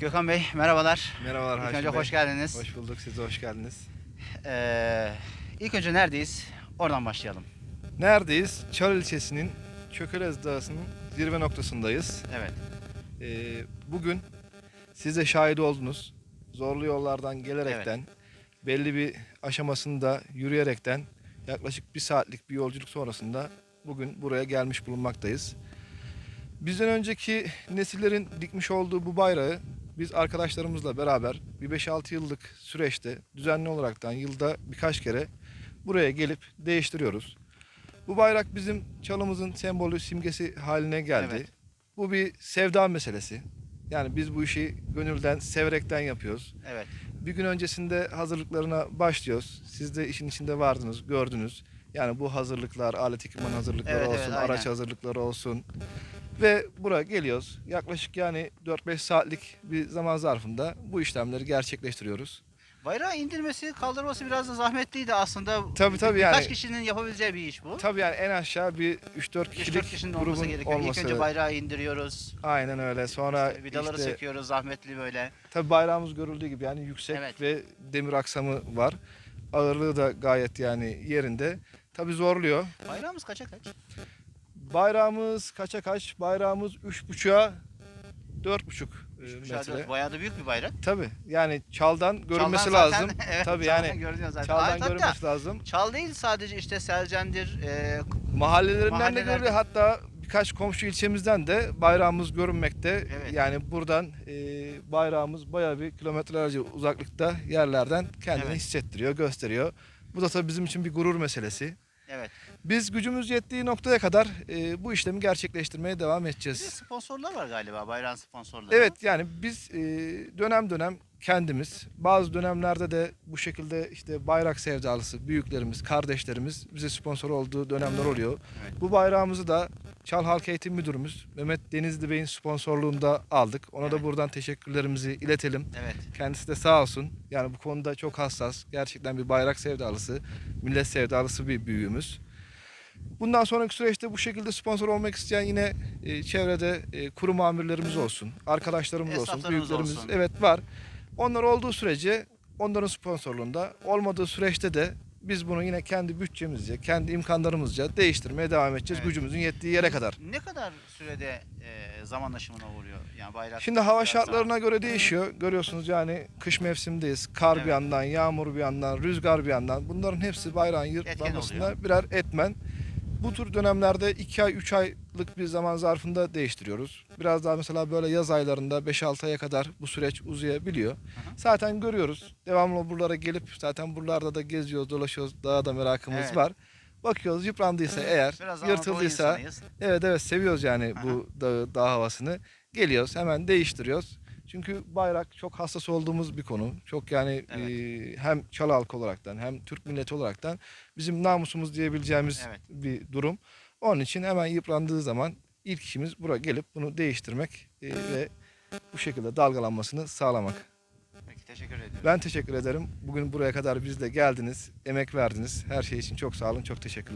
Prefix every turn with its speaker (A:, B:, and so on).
A: Gökhan Bey merhabalar.
B: Merhabalar
A: İlk
B: Haşim
A: önce
B: Bey.
A: hoş geldiniz.
B: Hoş bulduk, siz de hoş geldiniz.
A: Ee, ilk önce neredeyiz? Oradan başlayalım.
B: Neredeyiz? Çar ilçesinin Çökelez Dağı'nın zirve noktasındayız.
A: Evet.
B: Ee, bugün siz de şahit oldunuz. Zorlu yollardan gelerekten, belli bir aşamasında yürüyerekten yaklaşık bir saatlik bir yolculuk sonrasında bugün buraya gelmiş bulunmaktayız. Bizden önceki nesillerin dikmiş olduğu bu bayrağı biz arkadaşlarımızla beraber bir 5-6 yıllık süreçte düzenli olaraktan yılda birkaç kere buraya gelip değiştiriyoruz. Bu bayrak bizim çalımızın sembolü, simgesi haline geldi.
A: Evet.
B: Bu bir sevda meselesi. Yani biz bu işi gönülden, severekten yapıyoruz.
A: Evet.
B: Bir gün öncesinde hazırlıklarına başlıyoruz. Siz de işin içinde vardınız, gördünüz. Yani bu hazırlıklar, alet ekipman hazırlıkları
A: Evet, evet,
B: olsun,
A: aynen.
B: araç hazırlıkları olsun. Ve buraya geliyoruz. Yaklaşık yani 4-5 saatlik bir zaman zarfında bu işlemleri gerçekleştiriyoruz.
A: Bayrağı indirmesi, kaldırması biraz da zahmetliydi aslında.
B: Tabii, tabii,
A: Birkaç
B: yani-
A: kişinin yapabileceği bir iş bu.
B: Tabii yani en aşağı bir 3-4 kişilik
A: 3-4 kişinin olması gerekiyor.
B: olması.
A: İlk önce bayrağı indiriyoruz.
B: Aynen öyle. Sonra
A: İşte vidaları
B: işte,
A: söküyoruz zahmetli böyle.
B: tabii bayrağımız görüldüğü gibi yani yüksek
A: Evet.
B: ve demir aksamı var. Ağırlığı da gayet yani yerinde. Tabii zorluyor.
A: Bayrağımız kaça kaç?
B: Bayrağımız kaça kaç? Bayrağımız 3.5'a 4.5
A: Üç
B: e, metre.
A: Bayağı da büyük bir bayrak.
B: Tabii yani çaldan görünmesi
A: Çaldan zaten-
B: lazım.
A: evet,
B: Tabii
A: çaldan
B: yani
A: görünüyor zaten.
B: çaldan
A: Hayır,
B: görünmesi lazım.
A: Çal değil sadece işte Selcendir, e,
B: Mahallelerinden de görülüyor. Hatta birkaç komşu ilçemizden de bayrağımız görünmekte.
A: Evet.
B: Yani buradan e, bayrağımız bayağı bir kilometrelerce uzaklıkta yerlerden kendini
A: Evet.
B: hissettiriyor, gösteriyor. Bu da tabii bizim için bir gurur meselesi.
A: Evet.
B: Biz gücümüz yettiği noktaya kadar e, bu işlemi gerçekleştirmeye devam
A: Bir de
B: edeceğiz.
A: sponsorlar var galiba, bayrağın sponsorları.
B: Evet yani biz e, dönem dönem kendimiz bazı dönemlerde de bu şekilde işte bayrak sevdalısı büyüklerimiz, kardeşlerimiz bize sponsor olduğu dönemler oluyor.
A: Evet.
B: Bu bayrağımızı da Çal Halk Eğitim Müdürümüz Mehmet Denizli Bey'in sponsorluğunda aldık. Ona da
A: Evet.
B: buradan teşekkürlerimizi iletelim.
A: Evet.
B: Kendisi de sağ olsun. Yani bu konuda çok hassas. Gerçekten bir bayrak sevdalısı, millet sevdalısı bir büyüğümüz. Bundan sonraki süreçte bu şekilde sponsor olmak isteyen yine e, çevrede e, kurum amirlerimiz olsun, arkadaşlarımız olsun, büyüklerimiz
A: olsun.
B: evet var. Onlar olduğu sürece onların sponsorluğunda, olmadığı süreçte de biz bunu yine kendi bütçemizce, kendi imkanlarımızca değiştirmeye devam edeceğiz
A: Evet.
B: gücümüzün yettiği yere kadar.
A: Ne kadar sürede e, zaman aşımına uğruyor? Yani bayrak.
B: Şimdi hava şartlarına göre değişiyor. Görüyorsunuz yani kış mevsimindeyiz. Kar
A: Evet.
B: bir yandan, yağmur bir yandan, rüzgar bir yandan. Bunların hepsi bayrağın yırtlanmasına birer etmen. Bu tür dönemlerde 2 ay 3 aylık bir zaman zarfında değiştiriyoruz. Biraz daha mesela böyle yaz aylarında 5-6 aya kadar bu süreç uzayabiliyor. Zaten görüyoruz. Devamlı buralara gelip zaten buralarda da geziyoruz, dolaşıyoruz. Daha da merakımız
A: Evet.
B: var. Bakıyoruz yıprandıysa eğer,
A: Biraz Anadolu
B: yırtıldıysa
A: insanıyız.
B: Evet evet seviyoruz yani bu dağı, dağ havasını. Geliyoruz hemen değiştiriyoruz. Çünkü bayrak çok hassas olduğumuz bir konu. Çok yani
A: Evet.
B: e, hem Çalı halkı olaraktan hem Türk milleti olaraktan bizim namusumuz diyebileceğimiz
A: Evet.
B: bir durum. Onun için hemen yıprandığı zaman ilk işimiz buraya gelip bunu değiştirmek e, ve bu şekilde dalgalanmasını sağlamak.
A: Peki teşekkür ediyorum.
B: Ben teşekkür ederim. Bugün buraya kadar biz de geldiniz, emek verdiniz. Her şey için çok sağ olun, çok teşekkürler.